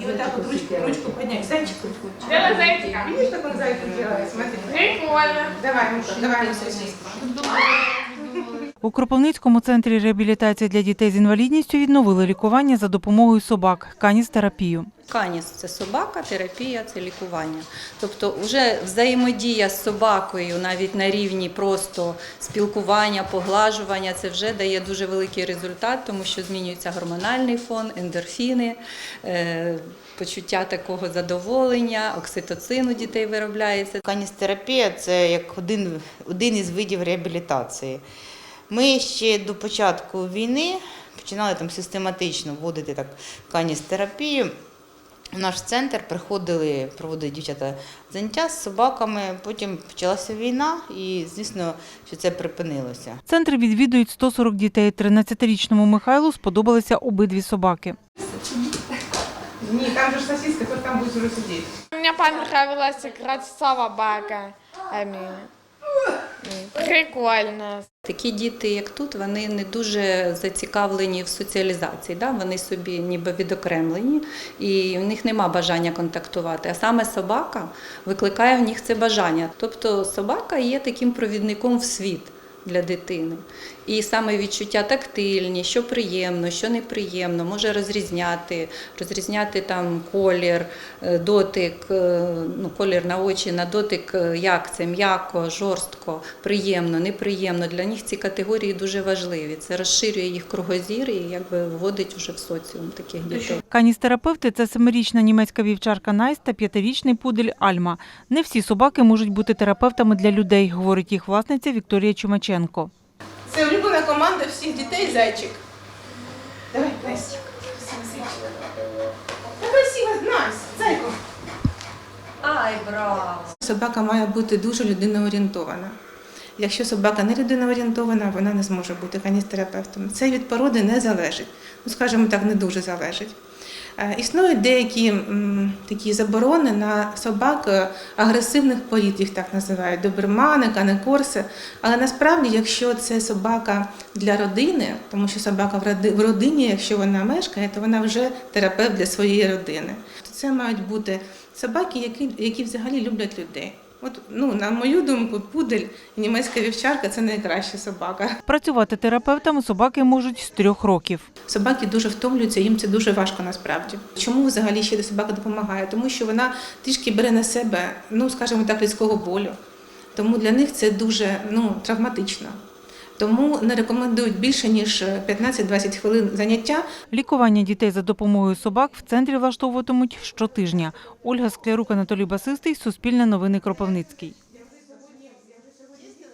И вот так вот ручку, ручку поднять. Зайчик ручку. Делай зайчика. Видишь, как он зайчик делает? Смотри. Прикольно. Давай, Муша, давай, Муша, У Кропивницькому центрі реабілітації для дітей з інвалідністю відновили лікування за допомогою собак каністерапію. Каніс це собака, терапія це лікування. Тобто, вже взаємодія з собакою, навіть на рівні просто спілкування, поглажування, це вже дає дуже великий результат, тому що змінюється гормональний фон, ендорфіни, е, почуття такого задоволення, окситоцин у дітей виробляється. Каністерапія це як один, один із видів реабілітації. Ми ще до початку війни починали там систематично вводити так каністерапію. В наш центр приходили проводили дівчата заняття з собаками. Потім почалася війна, і звісно, що це припинилося. Центр відвідують 140 дітей. 13-річному Михайлу сподобалися обидві собаки. Не, там же сосиска, кто там будет уже сидеть? Мне понравилось играть с собаками. Прикольно. Такі діти, як тут, вони не дуже зацікавлені в соціалізації. Да? Вони собі ніби відокремлені, і в них нема бажання контактувати. А саме собака викликає в них це бажання. Тобто собака є таким провідником в світ для дитини. І саме відчуття тактильні, що приємно, що неприємно, може розрізняти, розрізняти там колір, е, дотик, е, ну, колір на очі, на дотик, е, як це м'яко, жорстко, приємно, неприємно. Для них ці категорії дуже важливі. Це розширює їх кругозір і якби вводить вже в соціум таких дітей. Каністерапевти це семирічна німецька вівчарка Найс та п'ятирічний пудель Альма. Не всі собаки можуть бути терапевтами для людей, говорить їх власниця Вікторія Чумаченко. Це улюблена команда всіх дітей, зайчик. Давай, Настя. Зайчик. Та красиво, Настя, зайку. Ай, браво! Собака має бути дуже людиноорієнтована. Якщо собака не людиноорієнтована, вона не зможе бути каністерапевтом. Це від породи не залежить. Ну, скажімо так, не дуже залежить. Е, Існують деякі такі заборони на собак е, агресивних порід, їх так називають, добермани, канекорси. Але насправді, якщо це собака для родини, тому що собака в родині, якщо вона мешкає, то вона вже терапевт для своєї родини. Це мають бути собаки, які, які взагалі люблять людей. От, ну, на мою думку, пудель і німецька вівчарка це найкраща собака. Працювати терапевтами собаки можуть з трьох років. Собаки дуже втомлюються, їм це дуже важко насправді. Чому взагалі ще собака допомагає? Тому що вона трішки бере на себе, ну скажімо так, людського болю. Тому для них це дуже ну, травматично. Тому не рекомендують більше ніж 15-20 хвилин заняття. Лікування дітей за допомогою собак в центрі влаштовуватимуть щотижня. Ольга Склярук, Анатолій Басистий, Суспільне новини Кропивницький.